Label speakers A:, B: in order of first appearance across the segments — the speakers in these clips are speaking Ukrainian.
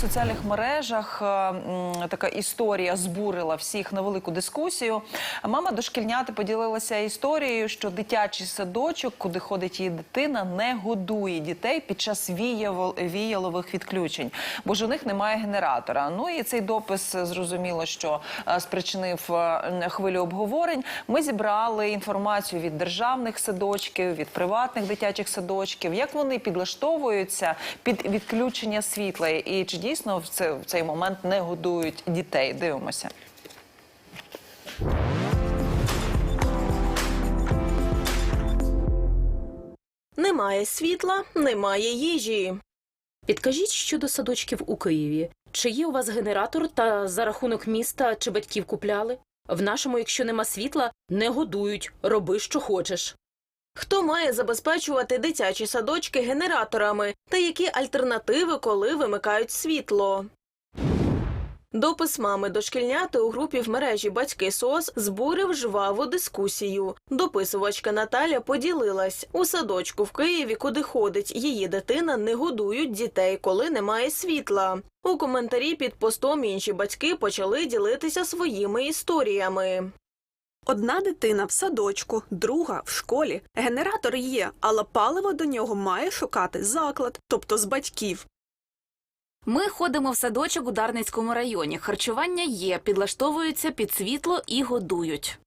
A: Соціальних мережах е, така історія збурила всіх на велику дискусію. Мама дошкільняти поділилася історією, що дитячий садочок, куди ходить її дитина, не годує дітей під час віялових відключень, бо ж у них немає генератора. Ну і цей допис е, зрозуміло, що е, спричинив хвилю обговорень. Ми зібрали інформацію від державних садочків, від приватних дитячих садочків, як вони підлаштовуються під відключення світла, і чи дійсно в це- в цей момент не годують дітей. Дивимося.
B: Немає світла, немає їжі.
C: Підкажіть щодо садочків у Києві. Чи є у вас генератор та за рахунок міста чи батьків купляли? В нашому, якщо нема світла, не годують. Роби, що хочеш.
B: Хто має забезпечувати дитячі садочки генераторами та які альтернативи, коли вимикають світло? Допис мами дошкільняти у групі в мережі Батьки СОС збурив жваву дискусію. Дописувачка Наталя поділилась у садочку в Києві, куди ходить її дитина, не годують дітей, коли немає світла. У коментарі під постом інші батьки почали ділитися своїми історіями.
D: Одна дитина в садочку, друга в школі. Генератор є, але паливо до нього має шукати заклад, тобто з батьків.
E: Ми ходимо в садочок у Дарницькому районі. Харчування є, підлаштовуються під світло і годують.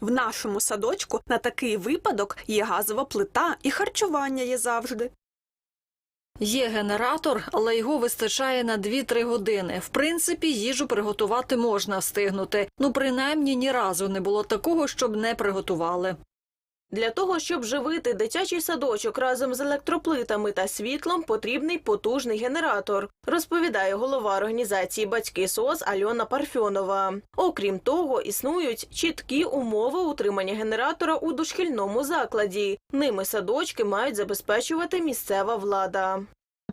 D: В нашому садочку на такий випадок є газова плита і харчування є завжди.
F: Є генератор, але його вистачає на 2-3 години. В принципі, їжу приготувати можна встигнути. Ну, принаймні, ні разу не було такого, щоб не приготували.
B: Для того, щоб живити дитячий садочок разом з електроплитами та світлом, потрібний потужний генератор, розповідає голова організації Батьки СОС Альона Парфьонова. Окрім того, існують чіткі умови утримання генератора у дошкільному закладі. Ними садочки мають забезпечувати місцева влада.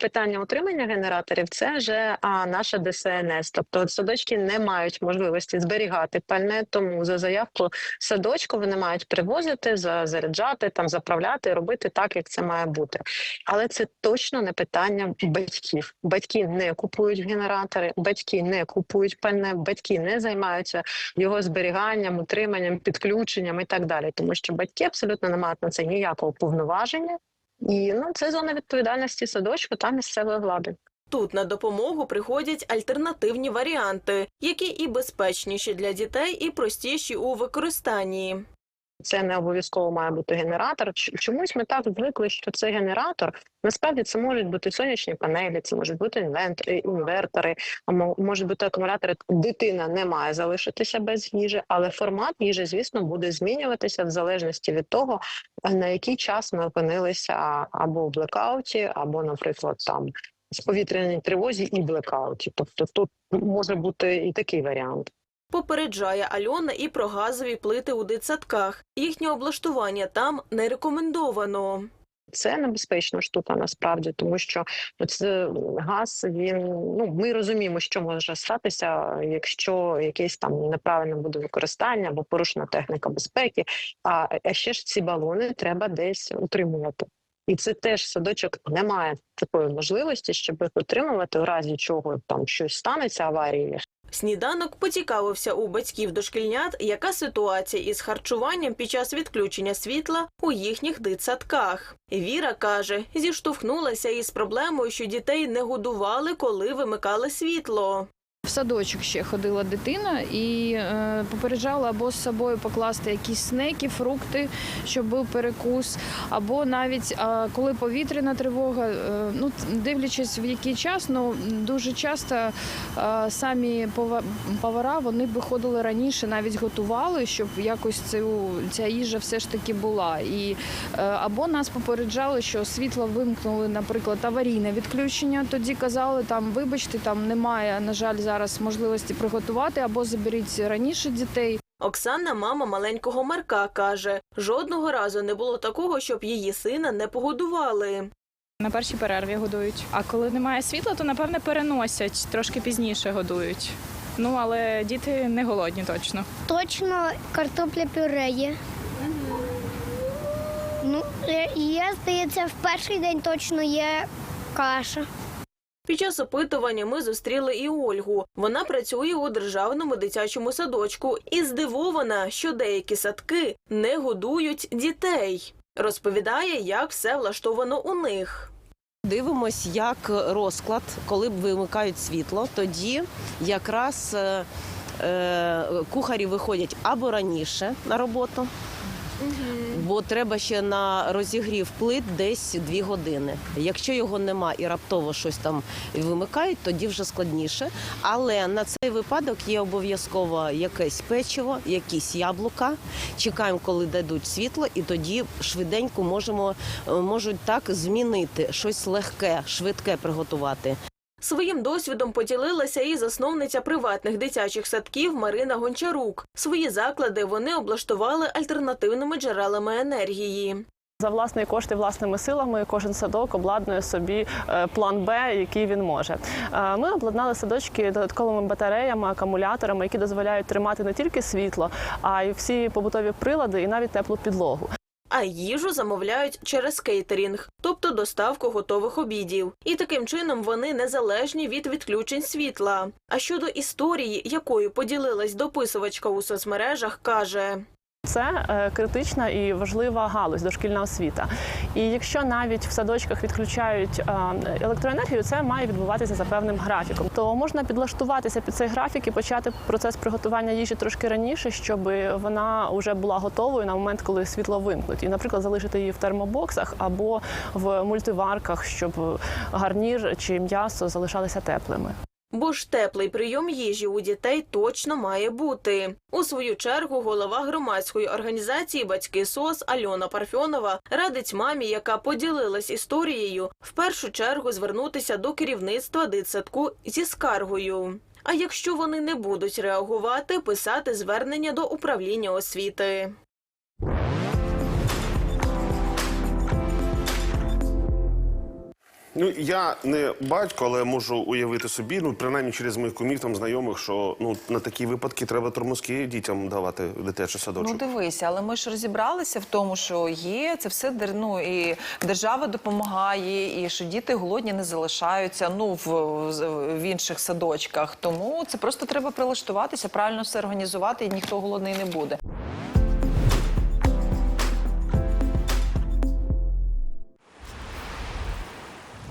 G: Питання утримання генераторів це вже а, наша ДСНС. Тобто садочки не мають можливості зберігати пальне, тому за заявку садочку вони мають привозити, за- заряджати, там заправляти, робити так, як це має бути. Але це точно не питання батьків. Батьки не купують генератори, батьки не купують пальне, батьки не займаються його зберіганням, утриманням, підключенням і так далі. Тому що батьки абсолютно не мають на це ніякого повноваження. І ну це зона відповідальності садочку та місцевої влади.
B: Тут на допомогу приходять альтернативні варіанти, які і безпечніші для дітей, і простіші у використанні.
G: Це не обов'язково має бути генератор. Чомусь ми так звикли, що це генератор. Насправді це можуть бути сонячні панелі, це можуть бути е, інвертори, можуть бути акумулятори. Дитина не має залишитися без їжі, але формат їжі, звісно, буде змінюватися в залежності від того, е, на який час ми опинилися або в блекауті, або, наприклад, там з повітряній тривозі і блекауті. Тобто тут може бути і такий варіант.
B: Попереджає Альона і про газові плити у дитсадках. Їхнє облаштування там не рекомендовано.
G: Це небезпечна штука насправді, тому що це газ. Він ну ми розуміємо, що може статися, якщо якесь там неправильне буде використання або порушена техніка безпеки. А, а ще ж ці балони треба десь утримувати. І це теж садочок не має такої можливості, щоб їх утримувати, у разі чого там щось станеться аварії.
B: Сніданок поцікавився у батьків дошкільнят, яка ситуація із харчуванням під час відключення світла у їхніх дитсадках. Віра каже, зіштовхнулася із проблемою, що дітей не годували, коли вимикали світло.
H: В садочок ще ходила дитина і е, попереджала або з собою покласти якісь снеки, фрукти, щоб був перекус, або навіть е, коли повітряна тривога, е, ну дивлячись в який час, ну дуже часто е, самі пова- повара вони виходили раніше, навіть готували, щоб якось цю ця їжа все ж таки була. І е, або нас попереджали, що світло вимкнули, наприклад, аварійне відключення. Тоді казали, там вибачте, там немає, на жаль, зараз можливості приготувати, або заберіть раніше дітей.
B: Оксана, мама маленького Марка, каже, жодного разу не було такого, щоб її сина не погодували.
H: На першій перерві годують. А коли немає світла, то напевне переносять, трошки пізніше годують. Ну але діти не голодні точно.
I: Точно картопля пюре є. Ну, є, здається, в перший день точно є каша.
B: Під час опитування ми зустріли і Ольгу. Вона працює у державному дитячому садочку і здивована, що деякі садки не годують дітей. Розповідає, як все влаштовано у них.
J: Дивимось, як розклад, коли вимикають світло, тоді якраз е, е, кухарі виходять або раніше на роботу, бо треба ще на розігрів плит десь дві години. Якщо його нема і раптово щось там вимикають, тоді вже складніше. Але на цей випадок є обов'язково якесь печиво, якісь яблука. Чекаємо, коли дадуть світло, і тоді швиденько можемо е, можуть так змінити щось легке, швидке приготувати.
B: Своїм досвідом поділилася і засновниця приватних дитячих садків Марина Гончарук. Свої заклади вони облаштували альтернативними джерелами енергії.
K: За власні кошти, власними силами, кожен садок обладнує собі е, план Б, який він може. Е, Ми обладнали садочки додатковими батареями, акумуляторами, які дозволяють тримати не тільки світло, а й всі побутові прилади і навіть теплу підлогу.
B: А їжу замовляють через кейтерінг, тобто доставку готових обідів. І таким чином вони незалежні від відключень світла. А щодо історії, якою поділилась дописувачка у соцмережах, каже.
K: Це е, критична і важлива галузь дошкільна освіта. І якщо навіть в садочках відключають е, електроенергію, це має відбуватися за певним графіком. То можна підлаштуватися під цей графік і почати процес приготування їжі трошки раніше, щоб вона вже була готовою на момент, коли світло вимкнуть. І, наприклад, залишити її в термобоксах або в мультиварках, щоб гарнір чи м'ясо залишалися теплими.
B: Бо ж теплий прийом їжі у дітей точно має бути. У свою чергу голова громадської організації Батьки СОС Альона Парфьонова радить мамі, яка поділилась історією, в першу чергу звернутися до керівництва дитсадку зі скаргою. А якщо вони не будуть реагувати, писати звернення до управління освіти.
L: Ну я не батько, але можу уявити собі, ну принаймні через моїх кумів там знайомих, що ну на такі випадки треба тормозки дітям давати в дитячий садочок.
A: Ну дивися, але ми ж розібралися в тому, що є це все ну, і держава допомагає, і що діти голодні не залишаються ну в- в інших садочках. Тому це просто треба прилаштуватися, правильно все організувати, і ніхто голодний не буде.